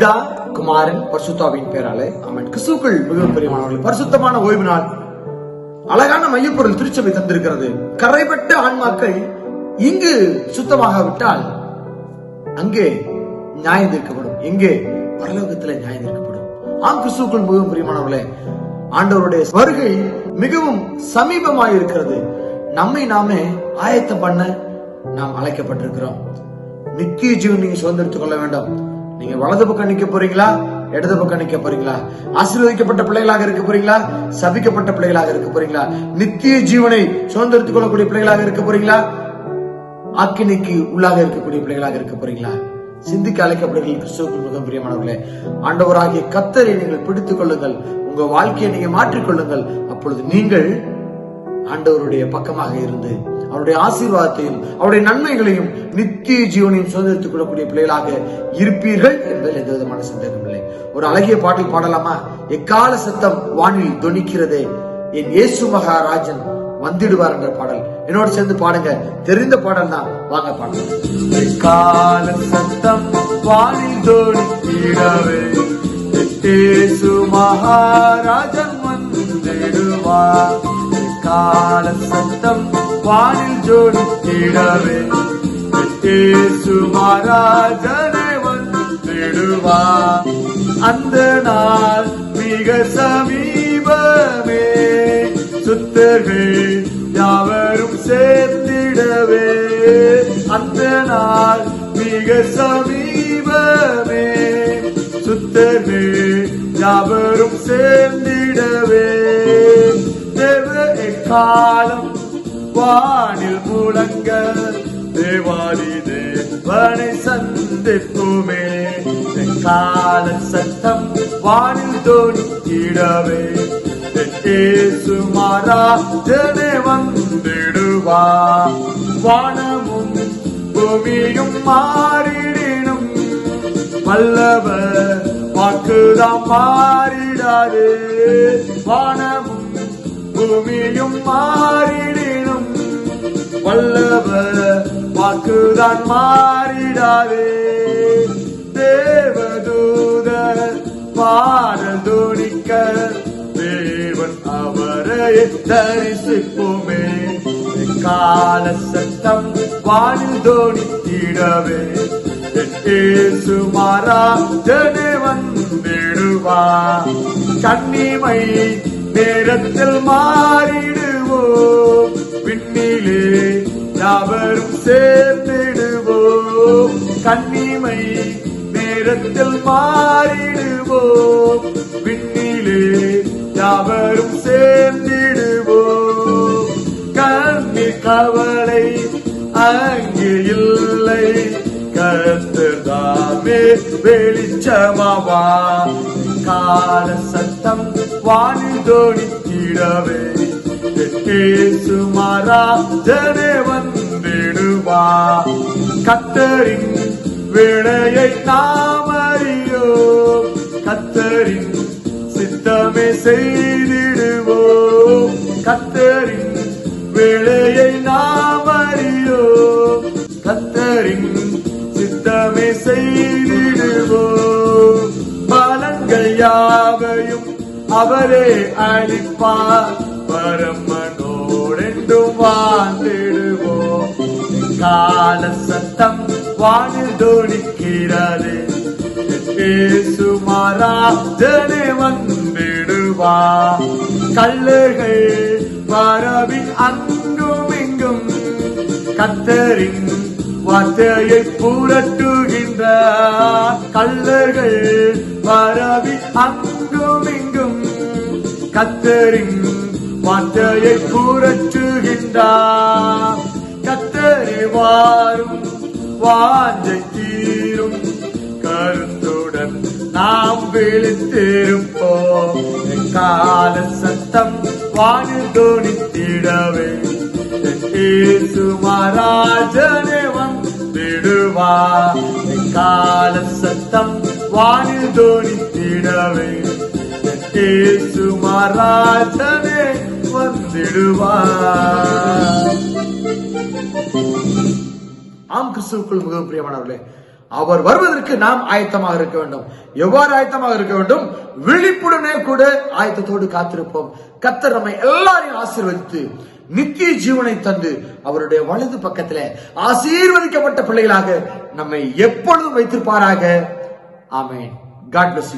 பிதா குமாரன் பரிசுத்தாவின் பேராலே அவன் கிறிஸ்துக்கள் மிகவும் பெரியமானவர்கள் பரிசுத்தமான ஓய்வு நாள் அழகான மையப்பொருள் திருச்சபை தந்திருக்கிறது. கரைப்பட்ட ஆன்மாக்கள் இங்கு சுத்தமாக விட்டால் அங்கே நியாயம் தீர்க்கப்படும். எங்கே பரலோகத்துல நியாயம் தீர்க்கப்படும். ஆம் கிறிஸ்துக்குள் மிகவும் பிரியமானவர்களே ஆண்டவருடைய வருகை மிகவும் சமீபமாக இருக்கிறது நம்மை நாமே ஆயத்தம் பண்ண நாம் அழைக்கப்பட்டிருக்கிறோம். நித்திய ஜீவன் நீங்க சுதந்திரத்துக் கொள்ள வேண்டும். நீங்க வலது பக்கம் நிக்க போறீங்களா? இடது பக்கம் நிக்க போறீங்களா? ஆசீர்வதிக்கப்பட்ட பிள்ளைகளாக இருக்க போறீங்களா? சபிக்கப்பட்ட பிள்ளைகளாக இருக்க போறீங்களா? நித்திய ஜீவனை சுதந்திரத்துக் கொள்ளக்கூடிய பிள்ளைகளாக இருக்க போறீங்களா? அக்கினிக்கு உள்ளாக இருக்கக்கூடிய பிள்ளைகளாக இருக்க போறீங்களா? சிந்திக்க அழைக்கப்படுகிற கிறிஸ்துவுக்கு மிகவும் பிரியமானவர்களே ஆண்டவராகிய கத்தரை நீங்கள் பிடித்துக் கொள்ளுங்கள். உங்க வாழ்க்கையை நீங்க மாற்றிக்கொள்ளுங்கள் அப்பொழுது நீங்கள் ஆண்டவருடைய பக்கமாக இருந்து அவருடைய ஆசீர்வாதத்தையும் அவருடைய நன்மைகளையும் நித்திய ஜீவனையும் சுதந்திரத்துக் கொள்ளக்கூடிய பிள்ளைகளாக இருப்பீர்கள் என்பதில் எந்த விதமான சந்தேகம் இல்லை. ஒரு அழகிய பாட்டில் பாடலாமா? எக்கால சத்தம் வானில் தொனிக்கிறதே என் இயேசு மகாராஜன் வந்திடுவார் என்ற பாடல். என்னோடு சேர்ந்து பாடுங்க. தெரிந்த பாடல் தான். வாங்க பாடலாம். கால சத்தம் வானில் தோணித்திடவே மகாராஜன் வந்திடுவார். கால சத்தம் வானில் ஜோடித்திடவே எத்தேசு மகாராஜனை வந்திடுவார் அந்த நாள் மிக சமீபமே. சுத்தர்கள் யாவரும் சேர்த்திடவே. அந்த நாள் மிக சமீபமே. சுத்தர்கள் யாவரும் சேர்ந்திடவே. காலம் வானில் முழங்க தேவாலி தேவனை சந்திப்புமே. கால சத்தம் வானில் தோணித்திடவே சுமாரா ஜனே வந்திடுவா. வானமும் பூமியும் மாறிடினும். வல்லவர் வாக்குதான் மாறிடாது வானமும் பூமியும் மாறிடினும். வல்லவர் வாக்குதான் மாறிடாதே. தேவதூதர் துணிக்க தேவன் அவரை தரிசிப்போமே. கால சத்தம் வானில் தோணித்திடவே. சுமாரா ஜனே வந்திடுவா. கண்ணிமை நேரத்தில் மாறிடுவோம் விண்ணிலே யாவரும் சேர்ந்திடுவோம் கண்ணிமை நேரத்தில் மாறிடுவோம் விண்ணிலே யாவரும் சேர்ந்திடுவோம் கண்ணி கவலை அங்கே இல்லை. கருத்துதாமே வெளிச்சமாவா. கால சத்தம் வானில் தோணித்திடவே சுமாரா ஜனே வந்திடுவா. கத்தரின் விளையை நாம் அறியோம் கத்தரின் சித்தமே செய்திடுவோம் கத்தரின் விளையை அவரே அளிப்பார் பரமனோடென்றும் வாழ்ந்திடுவோம். கால சத்தம் வானில் தோணிக்கிறது சுமாரா ஜனே வந்திடுவா. கல்லுகள் பரவி அங்கும் இங்கும். கத்தரின் வார்த்தையை புரட்டுகின்ற. கல்லர்கள் பரவி அங்கும் இங்கும். கத்தரின் வார்த்தையை புரட்டுகின்றார் கத்தரி வாரும் வாஞ்சை தீரும். கருத்துடன் நாம் விழித்திருப்போம். கால சத்தம் வானில் தோணித்திடவே. சுமராஜனே வந்திடுவா. கால சத்தம் வானில் தோணித்திடவே. சுமராஜனே வந்திடுவார். ஆம் கிறிஸ்துவுக்குள் மிகவும் பிரியமானவர்களே அவர் வருவதற்கு நாம் ஆயத்தமாக இருக்க வேண்டும். எவ்வாறு ஆயத்தமாக இருக்க வேண்டும்? விழிப்புடனே கூட ஆயத்தத்தோடு காத்திருப்போம். கத்தர் நம்மை எல்லாரையும் ஆசீர்வதித்து நித்திய ஜீவனை தந்து அவருடைய வலது பக்கத்துல ஆசீர்வதிக்கப்பட்ட பிள்ளைகளாக நம்மை எப்பொழுதும் வைத்திருப்பாராக. ஆமென். God bless